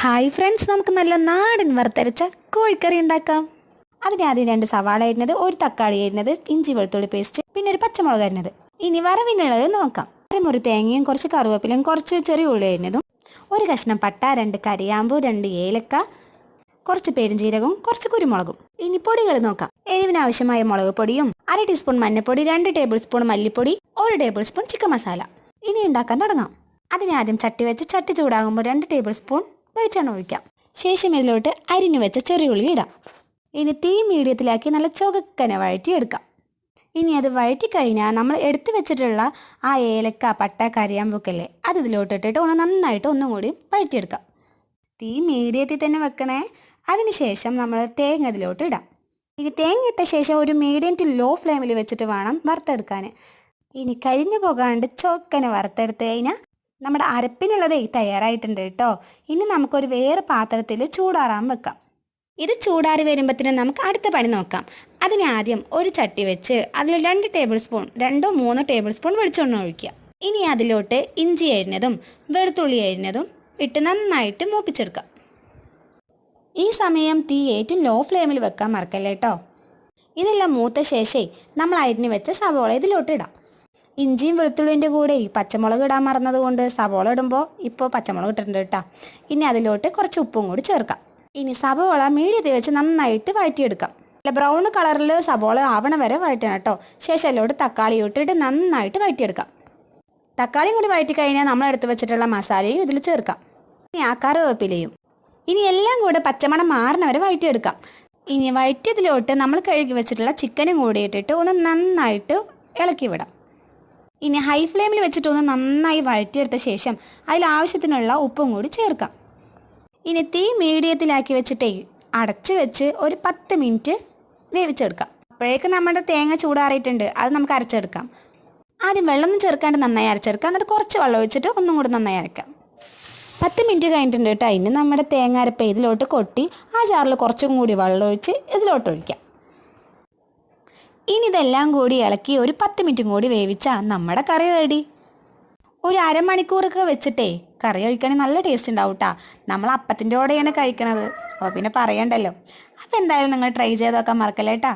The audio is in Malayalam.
ഹായ് ഫ്രണ്ട്സ് നമുക്ക് നല്ല നാടൻ വറുത്തരച്ച കോഴിക്കറി ഉണ്ടാക്കാം. അതിന് ആദ്യം രണ്ട് സവാള അരിഞ്ഞത് ഒരു തക്കാളി അരിഞ്ഞത് ഇഞ്ചി വെളുത്തുള്ളി പേസ്റ്റ് പിന്നെ ഒരു പച്ചമുളക് അരിഞ്ഞത്. ഇനി വറവിനുള്ളത് നോക്കാം. ഒരു തേങ്ങയും കുറച്ച് കറുവേപ്പിലയും കുറച്ച് ചെറിയ ഉള്ളി അരിഞ്ഞതും ഒരു കഷ്ണം പട്ട രണ്ട് കരിയാമ്പു രണ്ട് ഏലക്ക കുറച്ച് പെരുംജീരകവും കുറച്ച് കുരുമുളകും. ഇനി പൊടികൾ നോക്കാം. എരിവിന് ആവശ്യമായ മുളക് പൊടിയും അര ടീസ്പൂൺ മഞ്ഞൾപ്പൊടി രണ്ട് ടേബിൾ സ്പൂൺ മല്ലിപ്പൊടി ഒരു ടേബിൾ സ്പൂൺ ചിക്കൻ മസാല. ഇനി ഉണ്ടാക്കാൻ തുടങ്ങാം. അതിനാദ്യം ചട്ടി വെച്ച് ചട്ടി ചൂടാകുമ്പോൾ രണ്ട് ടേബിൾ സ്പൂൺ വെളിച്ചെണ്ണ ഒഴിക്കാം ശേഷം ഇതിലോട്ട് അരിഞ്ഞു വെച്ച ചെറിയുള്ളി ഇടാം. ഇനി തീ മീഡിയത്തിലാക്കി നല്ല ചുവക്കനെ വഴറ്റിയെടുക്കാം. ഇനി അത് വഴറ്റി കഴിഞ്ഞാൽ നമ്മൾ എടുത്തു വെച്ചിട്ടുള്ള ആ ഏലക്ക പട്ട കരിയാമ്പൊക്കല്ലേ അത് ഇതിലോട്ട് ഇട്ടിട്ട് ഒന്ന് നന്നായിട്ട് ഒന്നും കൂടി വഴറ്റിയെടുക്കാം. തീ മീഡിയത്തിൽ തന്നെ വെക്കണേ. അതിനുശേഷം നമ്മൾ തേങ്ങ ഇതിലോട്ട് ഇടാം. ഇനി തേങ്ങ ഇട്ട ശേഷം ഒരു മീഡിയം ടു ലോ ഫ്ലെയിമിൽ വെച്ചിട്ട് വേണം വറുത്തെടുക്കാൻ. ഇനി കരിഞ്ഞു പോകാണ്ട് ചോക്കനെ വറുത്തെടുത്ത് കഴിഞ്ഞാൽ നമ്മുടെ അരപ്പിനുള്ളത് തയ്യാറായിട്ടുണ്ട് കേട്ടോ. ഇനി നമുക്കൊരു വേറെ പാത്രത്തിൽ ചൂടാറാൻ വെക്കാം. ഇത് ചൂടാറി വരുമ്പോഴത്തേനും നമുക്ക് അടുത്ത പണി നോക്കാം. അതിന് ആദ്യം ഒരു ചട്ടി വെച്ച് അതിൽ രണ്ട് ടേബിൾ സ്പൂൺ രണ്ടോ മൂന്നോ ടേബിൾ സ്പൂൺ വെളിച്ചെണ്ണ ഒഴിക്കുക. ഇനി അതിലോട്ട് ഇഞ്ചി അരിഞ്ഞതും വെളുത്തുള്ളി അരിഞ്ഞതും ഇട്ട് നന്നായിട്ട് മൂപ്പിച്ചെടുക്കാം. ഈ സമയം തീ ഏറ്റവും ലോ ഫ്ലെയിമിൽ വെക്കാൻ മറക്കല്ലേ കേട്ടോ. ഇതെല്ലാം മൂത്ത ശേഷേ നമ്മൾ അരിഞ്ഞു വെച്ച സവോള ഇതിലോട്ട് ഇടാം. ഇഞ്ചിയും വെളുത്തുള്ളിന്റെ കൂടെ ഈ പച്ചമുളക് ഇടാൻ മറന്നത് കൊണ്ട് സവോള ഇടുമ്പോൾ ഇപ്പോൾ പച്ചമുളക് ഇട്ടിട്ടുണ്ട് കേട്ടോ. ഇനി അതിലോട്ട് കുറച്ച് ഉപ്പും കൂടി ചേർക്കാം. ഇനി സവോള മീഡിയത്തിൽ വെച്ച് നന്നായിട്ട് വഴറ്റിയെടുക്കാം. അല്ല ബ്രൗൺ കളറിൽ സവോള ആവണ വരെ വഴറ്റണം കേട്ടോ. ശേഷം അതിലോട്ട് തക്കാളി ഇട്ടിട്ട് നന്നായിട്ട് വഴറ്റിയെടുക്കാം. തക്കാളിയും കൂടി വഴറ്റി കഴിഞ്ഞാൽ നമ്മൾ എടുത്ത് വെച്ചിട്ടുള്ള മസാലയും ഇതിൽ ചേർക്കാം. ഇനി ആ കറിവേപ്പിലയും. ഇനി എല്ലാം കൂടെ പച്ചമണം മാറണ വരെ വഴറ്റിയെടുക്കാം. ഇനി വഴറ്റിയതിലോട്ട് നമ്മൾ കഴുകി വെച്ചിട്ടുള്ള ചിക്കനും കൂടി ഇട്ടിട്ട് ഒന്ന് നന്നായിട്ട് ഇളക്കി വിടാം. ഇനി ഹൈ ഫ്ലെയിമിൽ വെച്ചിട്ട് ഒന്ന് നന്നായി വഴറ്റിയെടുത്ത ശേഷം അതിൽ ആവശ്യത്തിനുള്ള ഉപ്പും കൂടി ചേർക്കാം. ഇനി തീ മീഡിയത്തിലാക്കി വെച്ചിട്ടേ അടച്ച് വെച്ച് ഒരു പത്ത് മിനിറ്റ് വേവിച്ചെടുക്കാം. അപ്പോഴേക്ക് നമ്മുടെ തേങ്ങ ചൂടാറിയിട്ടുണ്ട് അത് നമുക്ക് അരച്ചെടുക്കാം. ആദ്യം വെള്ളമൊന്നും ചേർക്കാണ്ട് നന്നായി അരച്ചെടുക്കാം. എന്നിട്ട് കുറച്ച് വെള്ളം ഒഴിച്ചിട്ട് ഒന്നും കൂടി നന്നായി അരക്കാം. പത്ത് മിനിറ്റ് കഴിഞ്ഞിട്ടുണ്ട് കേട്ടോ. അതിന് നമ്മുടെ തേങ്ങ അരപ്പ് ഇതിലോട്ട് കൊട്ടി ആ ജാറിൽ കുറച്ചും കൂടി വെള്ളം ഒഴിച്ച് ഇതിലോട്ട് ഒഴിക്കാം. ഇനി ഇതെല്ലാം കൂടി ഇളക്കി ഒരു പത്ത് മിനിറ്റും കൂടി വേവിച്ചാൽ നമ്മുടെ കറി റെഡി ഒരു അരമണിക്കൂറൊക്കെ വെച്ചിട്ടേ കറി കഴിക്കുകയാണെങ്കിൽ നല്ല ടേസ്റ്റ് ഉണ്ടാവും കേട്ടോ നമ്മൾ അപ്പത്തിന്റെ കൂടെയാണ് കഴിക്കണത്. അപ്പോൾ പിന്നെ പറയണ്ടല്ലോ. അപ്പോൾ എന്തായാലും നിങ്ങൾ ട്രൈ ചെയ്ത് നോക്കാൻ മറക്കല്ലേ കേട്ടോ